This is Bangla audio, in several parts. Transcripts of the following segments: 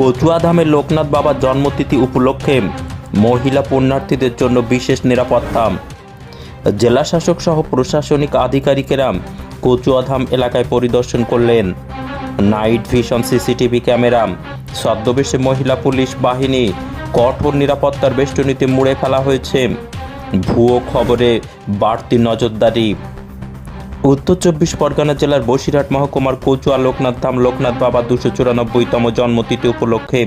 কচুয়াধামে লোকনাথ বাবার জন্মতিথি উপলক্ষে মহিলা পুণ্যার্থীদের জন্য বিশেষ নিরাপত্তা। জেলা শাসক সহ প্রশাসনিক আধিকারিকেরা কচুয়াধাম এলাকায় পরিদর্শন করলেন। নাইট ভিশন সিসিটিভি ক্যামেরা, ছদ্মবেশে মহিলা পুলিশ বাহিনী, কঠোর নিরাপত্তার বেষ্টনীতে মুড়ে ফেলা হয়েছে। ভুয়ো খবরে বাড়তি নজরদারি। উত্তর চব্বিশ পরগনা জেলার বসিরহাট মহকুমার কচুয়া লোকনাথ ধাম লোকনাথ বাবা দুশো চুরানব্বইতম জন্মতিথি উপলক্ষে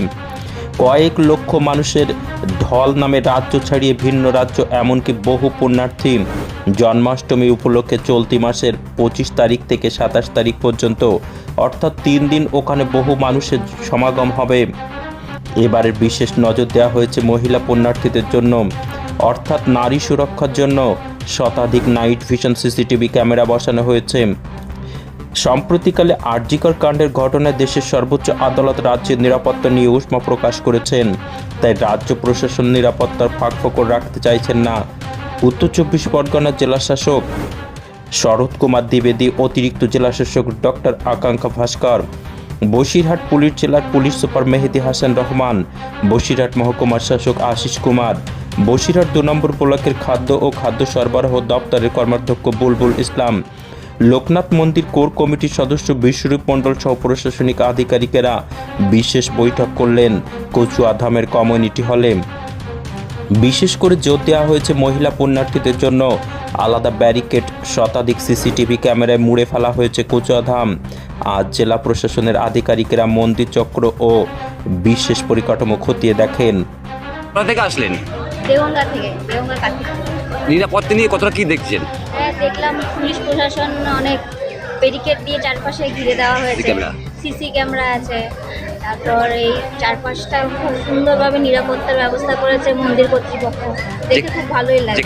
কয়েক লক্ষ মানুষের ঢল নামে রাজ্য ছাড়িয়ে ভিন্ন রাজ্য, এমনকি বহু পুণ্যার্থী। জন্মাষ্টমী উপলক্ষে চলতি মাসের পঁচিশ তারিখ থেকে সাতাশ তারিখ পর্যন্ত, অর্থাৎ তিন দিন ওখানে বহু মানুষের সমাগম হবে। এবারের বিশেষ নজর দেওয়া হয়েছে মহিলা পুণ্যার্থীদের জন্য, অর্থাৎ নারী সুরক্ষার জন্য। শতাধিক নাইট ভিশন সিসিটিভি ক্যামেরা বসানো হয়েছে। সম্প্রতিকালে আরজিকর কাণ্ডের ঘটনায় দেশের সর্বোচ্চ আদালত রাজ্যের নিরাপত্তা নিয়ে উষ্মা প্রকাশ করেছেন। তাই রাজ্য প্রশাসন নিরাপত্তার ফাঁকফোকর রাখতে চাইছেন না। উত্তর চব্বিশ পরগনার জেলাশাসক শরৎ কুমার দ্বিবেদী, অতিরিক্ত জেলাশাসক ডক্টর আকাঙ্ক্ষা ভাস্কর, বসিরহাট পুলিশ জেলার পুলিশ সুপার মেহেদি হাসান রহমান, বসিরহাট মহকুমার শাসক আশিস কুমার বসিরহাট দু নম্বর ব্লকের খাদ্য ও খাদ্য সরবরাহ দপ্তরের কর্মাধ্যক্ষ বুলবুল ইসলাম, লোকনাথ মন্দির কোর কমিটির সদস্য বিশ্বরূপ মণ্ডল সহ প্রশাসনিক আধিকারিকেরা বিশেষ বৈঠক করলেন কচুয়া ধামের কমিউনিটি হলে। বিশেষ করে জোর দেওয়া হয়েছে মহিলা পুণ্যার্থীদের জন্য আলাদা ব্যারিকেড, শতাধিক সিসিটিভি ক্যামেরায় মুড়ে ফেলা হয়েছে কোচুয়াধাম আজ জেলা প্রশাসনের আধিকারিকেরা মন্দির চক্র ও বিশেষ পরিকাঠামো খতিয়ে দেখেন। থেকে আসলেন? দেওঙ্গা থেকে দেওয়াঙ্গা কাছে নিরাপত্তা নিয়ে কতটা কি দেখছেন? হ্যাঁ দেখলাম পুলিশ প্রশাসন অনেক ব্যারিকেড দিয়ে চারপাশে ঘিরে দেওয়া হয়েছে। সিসি ক্যামেরা আছে। তারপর এই চারপাশটা খুব সুন্দরভাবে নিরাপত্তার ব্যবস্থা করেছে মন্দির কর্তৃপক্ষ। দেখে খুব ভালোই লাগে